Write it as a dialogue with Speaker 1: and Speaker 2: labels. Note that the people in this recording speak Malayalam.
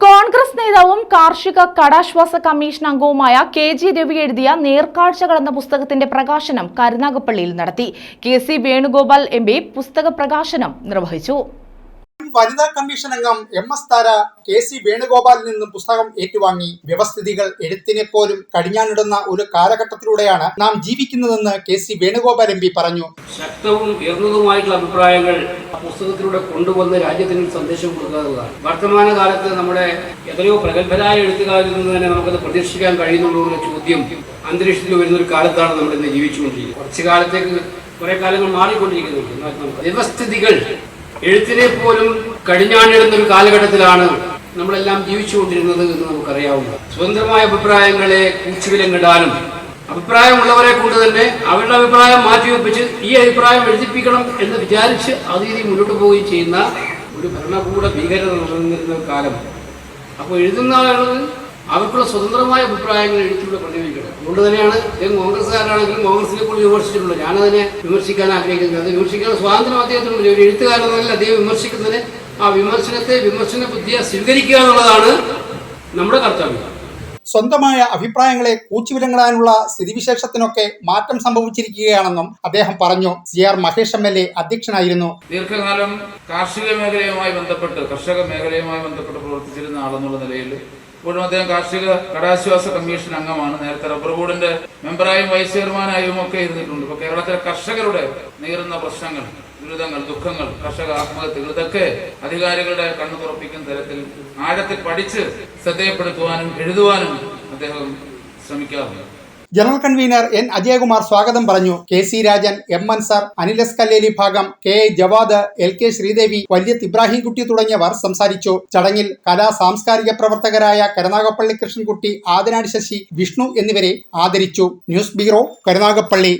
Speaker 1: കോൺഗ്രസ് നേതാവും കാർഷിക കടാശ്വാസ കമ്മീഷൻ അംഗവുമായ കെ ജി രവി എഴുതിയ നേർക്കാഴ്ചകൾ എന്ന പുസ്തകത്തിന്റെ പ്രകാശനം കരുനാഗപ്പള്ളിയിൽ നടത്തി. കെ സി വേണുഗോപാൽ എം പുസ്തക പ്രകാശനം നിർവഹിച്ചു.
Speaker 2: വനിതാ കമ്മീഷൻ അംഗം M S Thara K C വേണുഗോപാലിൽ നിന്നും പുസ്തകം ഏറ്റുവാങ്ങി. വ്യവസ്ഥിതികൾ എഴുത്തിനെ പോലും കടിഞ്ഞാണിടുന്ന ഒരു കാലഘട്ടത്തിലൂടെയാണ് നാം ജീവിക്കുന്നതെന്ന് K C Venugopal M P പറഞ്ഞു.
Speaker 3: ശക്തവും ഉയർന്നതുമായിട്ടുള്ള അഭിപ്രായങ്ങൾ പുസ്തകത്തിലൂടെ കൊണ്ടുവന്ന് രാജ്യത്തിന് സന്ദേശം കൊടുക്കാറുള്ളതാണ് വർത്തമാന കാലത്ത് നമ്മുടെ എത്രയോ പ്രഗത്ഭരായ എഴുത്തുകാരിൽ നിന്ന് തന്നെ നമുക്കത് പ്രതീക്ഷിക്കാൻ കഴിയുന്നുള്ളൂ ചോദ്യം അന്തരീക്ഷത്തിൽ വരുന്ന ഒരു കാലത്താണ് നമ്മൾ ഇന്ന് ജീവിച്ചുകൊണ്ടിരിക്കുന്നത്. കുറച്ചു കാലത്തേക്ക് കുറെ കാലങ്ങൾ മാറിക്കൊണ്ടിരിക്കുന്നുണ്ട്. വ്യവസ്ഥിതികൾ എഴുത്തിനെ പോലും കടിഞ്ഞാണിടുന്ന ഒരു കാലഘട്ടത്തിലാണ് നമ്മളെല്ലാം ജീവിച്ചുകൊണ്ടിരുന്നത് എന്ന് നമുക്കറിയാവുന്നത് സ്വതന്ത്രമായ അഭിപ്രായങ്ങളെ കൂച്ചുവിലങ്ങിടാനും അഭിപ്രായമുള്ളവരെ കൊണ്ട് തന്നെ അവരുടെ അഭിപ്രായം മാറ്റിവെപ്പിച്ച് ഈ അഭിപ്രായം എഴുതിപ്പിക്കണം എന്ന് വിചാരിച്ച് അത് രീതി മുന്നോട്ട് പോവുകയും ചെയ്യുന്ന ഒരു ഭരണകൂട ഭീകരത നടന്നിരുന്ന കാലം. അപ്പോൾ എഴുതുന്ന ആളുകൾ അവർക്കുള്ള സ്വതന്ത്രമായ അഭിപ്രായങ്ങൾ എഴുത്തിലൂടെ പ്രതിഫലിക്കണം. അതുകൊണ്ട് തന്നെയാണ് അദ്ദേഹം കോൺഗ്രസ്സുകാരാണെങ്കിലും കോൺഗ്രസിനെ പോലും വിമർശിച്ചിട്ടുള്ളത് ഞാനതിനെ വിമർശിക്കാൻ ആഗ്രഹിക്കുന്നത് അത് വിമർശിക്കാൻ സ്വാതന്ത്ര്യം അദ്ദേഹത്തിനുണ്ട്. ഒരു എഴുത്തുകാരനെന്നല്ല അദ്ദേഹം വിമർശിക്കുന്നതിന് ആ വിമർശനത്തെ വിമർശന ബുദ്ധിയെ സ്വീകരിക്കുക എന്നുള്ളതാണ് നമ്മുടെ കർത്തവ്യം.
Speaker 2: സ്വന്തമായ അഭിപ്രായങ്ങളെ കൂച്ചുവിലങ്ങളാനുള്ള സ്ഥിതിവിശേഷത്തിനൊക്കെ മാറ്റം സംഭവിച്ചിരിക്കുകയാണെന്നും അദ്ദേഹം പറഞ്ഞു. C R Mahesh M L A അധ്യക്ഷനായിരുന്നു.
Speaker 4: ദീർഘകാലം കാർഷിക മേഖലയുമായി ബന്ധപ്പെട്ട് കർഷക മേഖലയുമായി ബന്ധപ്പെട്ട് പ്രവർത്തിച്ചിരുന്ന ആളെന്നുള്ള നിലയിൽ ഇപ്പോഴും അദ്ദേഹം കാർഷിക കടാശ്വാസ കമ്മീഷൻ അംഗമാണ്. നേരത്തെ റബ്ബർ ബോർഡിന്റെ മെമ്പറായും വൈസ് ചെയർമാനായും ഒക്കെ ഇരുന്നിട്ടുണ്ട്. ഇപ്പൊ കേരളത്തിലെ കർഷകരുടെ നേരിടുന്ന പ്രശ്നങ്ങൾ ദുരിതങ്ങൾ ദുഃഖങ്ങൾ കർഷക ആത്മഹത്യകൾ ഇതൊക്കെ അധികാരികളുടെ കണ്ണു തുറപ്പിക്കുന്ന തരത്തിൽ ആഴത്തിൽ പഠിച്ച് ശ്രദ്ധയപ്പെടുത്തുവാനും എഴുതുവാനും അദ്ദേഹം ശ്രമിക്കാറുണ്ട്.
Speaker 2: General convener N. അജയകുമാർ സ്വാഗതം പറഞ്ഞു. K. C. Rajan M. Ansar Anil S Kalleli ഭാഗം K. A. Javad L. K. Sreedevi Valyath Ibrahimkutty തുടങ്ങിയവർ സംസാരിച്ചു. ചടങ്ങിൽ കലാ സാംസ്കാരിക പ്രവർത്തകരായ കരുനാഗപ്പള്ളി കൃഷ്ണൻകുട്ടി ആദിനാട് ശശി വിഷ്ണു എന്നിവരെ ആദരിച്ചു. News bureau Karunagappally.